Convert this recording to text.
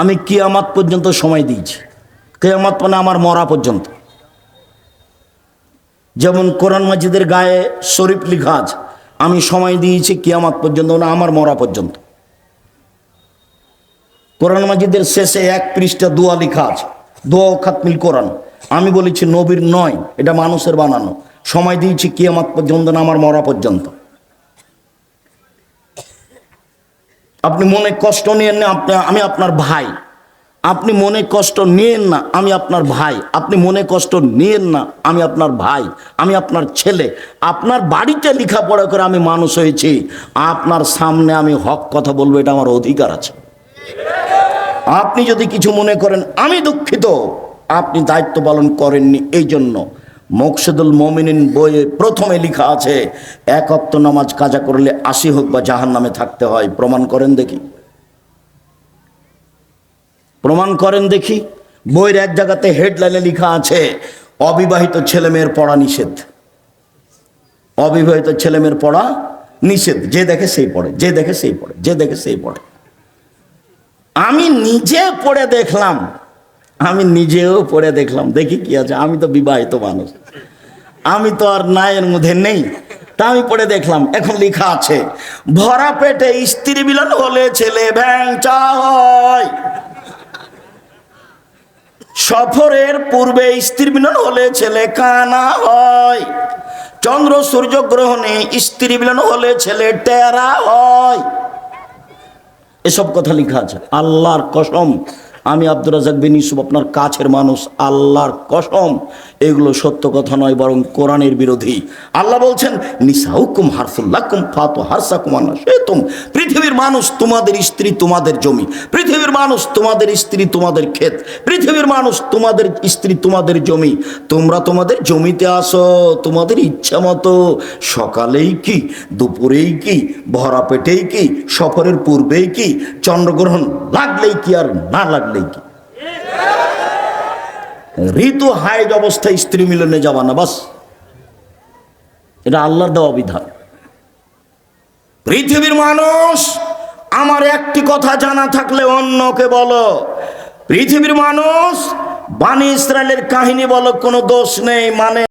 আমি কিয়ামাত পর্যন্ত সময় দিয়েছি। কেয়ামাত মানে আমার মরা পর্যন্ত। যেমন কোরআন মাজিদের গায়ে শরীফ লিখা আছে, আমি সময় দিয়েছি কিয়ামাত পর্যন্ত না আমার মরা পর্যন্ত। কোরআন মাজিদের শেষে এক পৃষ্ঠা দোয়া লেখা আছে, দোয়া খাতমিল কোরআন। আমি বলেছি, নবীর নয়, এটা মানুষের বানানো। সময় দিয়েছি কিয়ামাত পর্যন্ত না আমার মরা পর্যন্ত। আপনি মনে কষ্ট নিয়েন না, আপনি, আমি আপনার ভাই। আপনি মনে কষ্ট নিয়েন না, আমি আপনার ভাই। আপনি মনে কষ্ট নিয়েন না, আমি আপনার ভাই, আমি আপনার ছেলে। আপনার বাড়িতে লেখাপড়া করে আমি মানুষ হয়েছি। আপনার সামনে আমি হক কথা বলব, এটা আমার অধিকার আছে। আপনি যদি কিছু মনে করেন, আমি দুঃখিত। আপনি দায়িত্ব পালন করেননি এই জন্য মকসুদুল মমিনিন বইয়ে প্রথমে লেখা আছে, এক অক্ত নামাজ কাজা করলে আশি হোক বা জাহান নামে থাকতে হয়। প্রমাণ করেন দেখি। প্রমাণ করেন দেখি। বইয়ের এক জায়গাতে হেডলাইনে লেখা আছে, অবিবাহিত ছেলেমেয়ের পড়া নিষেধ। অবিবাহিত ছেলেমেয়ের পড়া নিষেধ। যে দেখে সেই পড়ে, যে দেখে সেই পড়ে, যে দেখে সেই পড়ে। আমি নিজে পড়ে দেখলাম আমি নিজেও পড়ে দেখলাম, দেখি কি আছে, আমি তো বিবাহিত মানুষ। আমি তো আর নায়ের মধ্যে নেই, তা আমি পড়ে দেখলাম, এখন লেখা আছে, ভরা পেটে স্ত্রী মিলন হলে ছেলে ভ্যাংচা হয়। সফরের পূর্বে স্ত্রী মিলন হলে ছেলে কানা হয়। চন্দ্র সূর্য গ্রহণে স্ত্রী মিলন হলে ছেলে টেরা হয়। এসব কথা লেখা আছে, আল্লাহর কসম। আমি আব্দুর রাজাক বিন ইউসুফ আপনার কাছের মানুষ, আল্লাহর কসম। এগুলো সত্য কথা নয়, বরং কোরআনের বিরোধী। আল্লাহ বলছেন, নিসাউকুম হারফুল্লাকুম ফাতু হারসাকুম আন্না তুম পৃথিবীর মানুষ তোমাদের স্ত্রী, তোমাদের জমি। পৃথিবীর মানুষ তোমাদের স্ত্রী, তোমাদের ক্ষেত। পৃথিবীর মানুষ তোমাদের স্ত্রী, তোমাদের জমি। তোমরা তোমাদের জমিতে আসো, তোমাদের ইচ্ছা মতো। সকালেই কি, দুপুরেই কি, ভরা পেটেই কি, সফরের পূর্বেই কি, চন্দ্রগ্রহণ লাগলেই কি আর না লাগলেই কি? ঋতু হাইজ অবস্থায় স্ত্রী মিলনে যাবা না, বাস। এটা আল্লাহর দেওয়া বিধান। পৃথিবীর মানুষ, আমার একটি কথা জানা থাকলে অন্যকে বলো। পৃথিবীর মানুষ, বাণী ইসরায়েলের কাহিনী বলো, কোনো দোষ নেই মানে